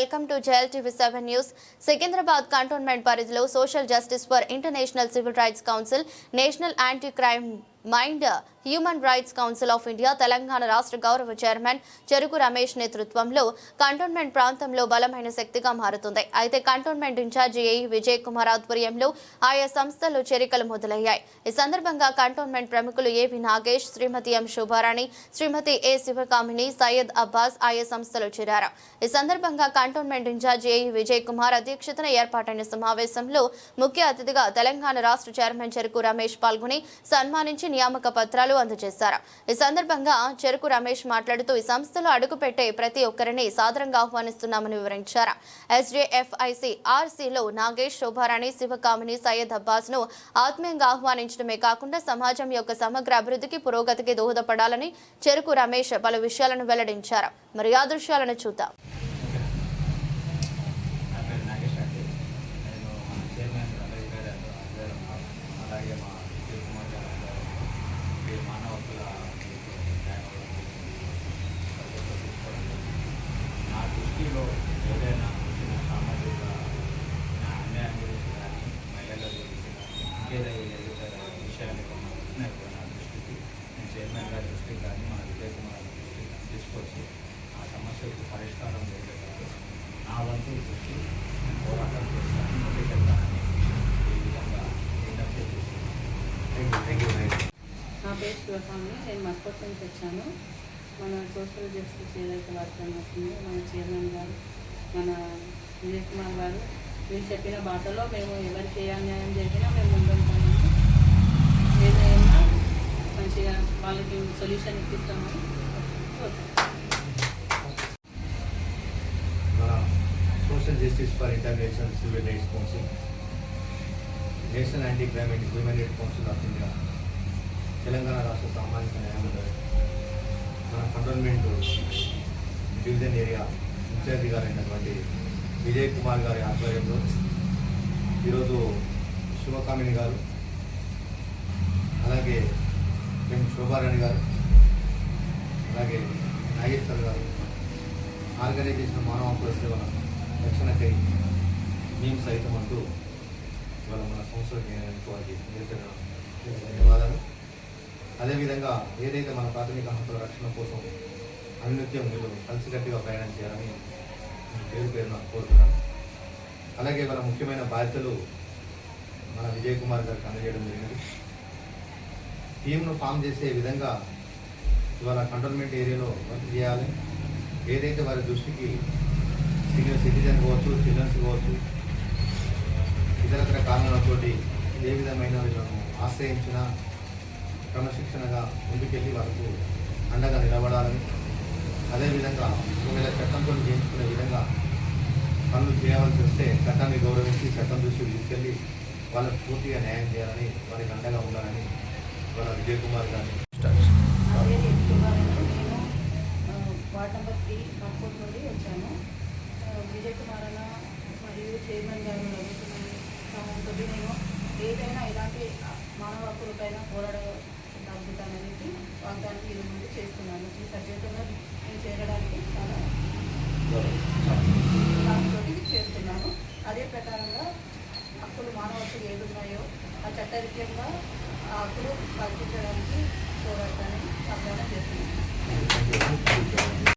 Welcome to gel TV seven news Secunderabad cantonment పరిధిలో social justice for international civil rights council national anti crime mind human rights council of India Telangana రాష్ట్ర గౌరవ chairman చెరుకు రమేష్ నేతృత్వంలో cantonment ప్రాంతంలో బలమైన శక్తిగా మారుతుంది. అయితే cantonment in charge AE Vijay Kumar ఆధ్వర్యంలో ఆయా సంస్థలు చేరికలు మొదలయ్యాయి. ఈ సందర్భంగా కంటోన్మెంట్ ప్రముఖులు ఏవి నాగేష్ శ్రీమతి ఎం శుభారాణి శ్రీమతి ఏ శివకామిని సయ్యద్ అబ్బాస్ ఆయా సంస్థలు చేరారు. ఈ సందర్భంగా cantonment in charge AE Vijay Kumar అధ్యక్షతన ఏర్పాటైన సమావేశంలో ముఖ్య అతిథిగా తెలంగాణ రాష్ట్ర చైర్మన్ చెరుకు రమేష్ పాల్గొని సన్మానించి నియామక పత్రాలు అందజేశారు. ఈ సందర్భంగా చెరుకు రమేష్ మాట్లాడుతూ ఈ సంస్థలో అడుగుపెట్టే ప్రతి ఒక్కరిని సాదరంగా ఆహ్వానిస్తున్నామని వివరించారు. ఎస్జేఎఫ్ఐసి ఆర్సీలో నాగేష్ శోభారాణి శివకామిని సయ్యద్ అబ్బాస్ను ఆత్మీయంగా ఆహ్వానించడమే కాకుండా సమాజం యొక్క సమగ్ర అభివృద్ధికి పురోగతికి దోహదపడాలని చెరుకు రమేష్ పలు విషయాలను వెల్లడించారు. మరి ఆ దృశ్యాలను చూద్దాం నా పేరు నాగేష్ అండి నేను మన చైర్మన్ రమేష్ గారి ఆధ్వర్యంలో అలాగే మా విజయ్ కుమార్ గారి ఆధ్వర్యంలో ఈ మానవ హక్కుల నా దృష్టిలో ఏదైనా చిన్న సామాజిక నా అన్యాయం గురించి కానీ మహిళల గురించి కానీ ఇంకేదైనా ఏదైనా విషయాలు ఏమైనా వచ్చినాయి నా దృష్టికి నేను చైర్మన్ గారి దృష్టికి కానీ మన విజయ్ కుమార్ గారి దృష్టికి కానీ తీసుకొచ్చి ఆ సమస్యకు పరిష్కారం లేకపోతే నా వంతు దృష్టి నేను పోరాటం చేస్తాను ముందుకెళ్తానని ఈ విధంగా విజ్ఞప్తి చేస్తున్నాను థ్యాంక్ యూ నా పేరు శివస్వామి నేను మస్కోట్ నుంచి వచ్చాను. మన సోషల్ జస్టిస్ ఏదైతే వర్క్ అవుతుందో మన చైర్మన్ గారు మన విజయ్ కుమార్ గారు మీరు చెప్పిన బాటలో మేము ఎవరికి ఏ అన్యాయం జరిగినా మేము ముందుంటామని ఏదైనా మంచిగా వాళ్ళకి solution ఇప్పిస్తామని social justice for international civil rights council national anti crime and human right council of India Telangana రాష్ట్ర సామాజిక న్యాయమండలి మన కంటోన్మెంట్ డివిజన్ ఏరియా ఇన్ఛార్జి గారైనటువంటి విజయ్ కుమార్ గారి ఆధ్వర్యంలో ఈరోజు శివకామిని గారు అలాగే ఎం శోభారాణి గారు అలాగే నాగేశ్వర్ గారు ఆర్గనైజేషన్ మానవ హక్కుల సేవలు రక్షణకై మేము సైతం అంటూ ఇవాళ మన సంస్థకి వారికి ధన్యవాదాలు. అదేవిధంగా ఏదైతే మన ప్రాథమిక హక్కుల రక్షణ కోసం అనునిత్యం మీరు కలిసికట్టుగా ప్రయాణం చేయాలని పేరు పేరున కోరుతున్నాను. అలాగే మన ముఖ్యమైన బాధ్యతలు మన విజయ్ కుమార్ గారికి అందజేయడం జరిగింది. టీంను ఫామ్ చేసే విధంగా ఇవాళ కంటోన్మెంట్ ఏరియాలో వర్క్ చేయాలి. ఏదైతే వారి దృష్టికి సీనియర్ సిటిజన్ కావచ్చు చిల్డ్రన్స్ కావచ్చు ఇతరతర కారణాలతోటి ఏ విధమైన వీళ్ళను ఆశ్రయించిన క్రమశిక్షణగా ముందుకెళ్ళి వాళ్ళకు అండగా నిలబడాలని అదేవిధంగా ఒకవేళ చట్టంతో చేయించుకునే విధంగా పనులు చేయవలసి వస్తే చట్టాన్ని గౌరవించి చట్టం దృష్టికి తీసుకెళ్ళి వాళ్ళకు పూర్తిగా న్యాయం చేయాలని వారికి అండగా ఉండాలని వాళ్ళ విజయ్ కుమార్ గారిని నేను నుండి వచ్చాను. విజయ్ కుమార్ అన్న మరియు చైర్మన్ గారు రవికుమార్ నేను ఏదైనా ఇలాంటి మానవ హక్కులపైన పోరాడగలుగుతాననేసి వాగ్దానం ఇది ముందు చేస్తున్నాను. ఈ సభ్యతగా నేను చేరడానికి చాలా దాంతో చేస్తున్నాను. అదే ప్రకారంగా హక్కులు మానవ హక్కులు ఏదున్నాయో ఆ చట్టరీత్యంగా ఆ హక్కులు కల్పించడానికి పోరాడతానని వాగ్దానం చేస్తున్నాను.